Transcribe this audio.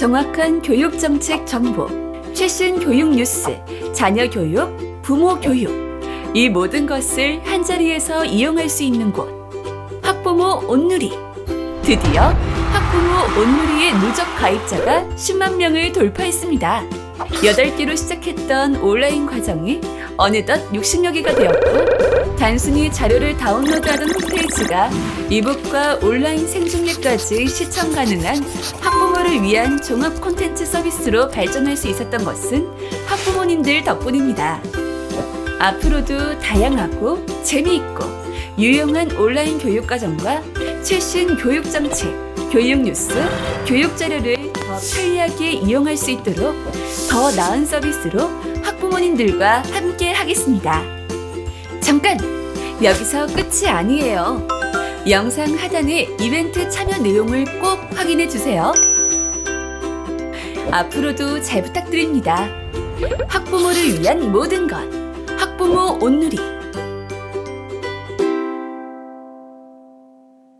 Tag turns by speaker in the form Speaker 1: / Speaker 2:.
Speaker 1: 정확한 교육 정책 정보, 최신 교육 뉴스, 자녀 교육, 부모 교육. 이 모든 것을 한자리에서 이용할 수 있는 곳. 학부모 온누리. 드디어 학부모 온누리의 누적 가입자가 10만 명을 돌파했습니다. 8개로 시작했던 온라인 과정이 어느덧 60여 개가 되었고 단순히 자료를 다운로드하던 홈페이지가 이북과 온라인 생중계까지 시청 가능한 학부모를 위한 종합 콘텐츠 서비스로 발전할 수 있었던 것은 학부모님들 덕분입니다. 앞으로도 다양하고 재미있고 유용한 온라인 교육 과정과 최신 교육 정책, 교육 뉴스, 교육 자료를 더 편리하게 이용할 수 있도록 더 나은 서비스로 학부모님들과 함께 하겠습니다. 잠깐! 여기서 끝이 아니에요. 영상 하단의 이벤트 참여 내용을 꼭 확인해 주세요. 앞으로도 잘 부탁드립니다. 학부모를 위한 모든 것. 학부모 온누리.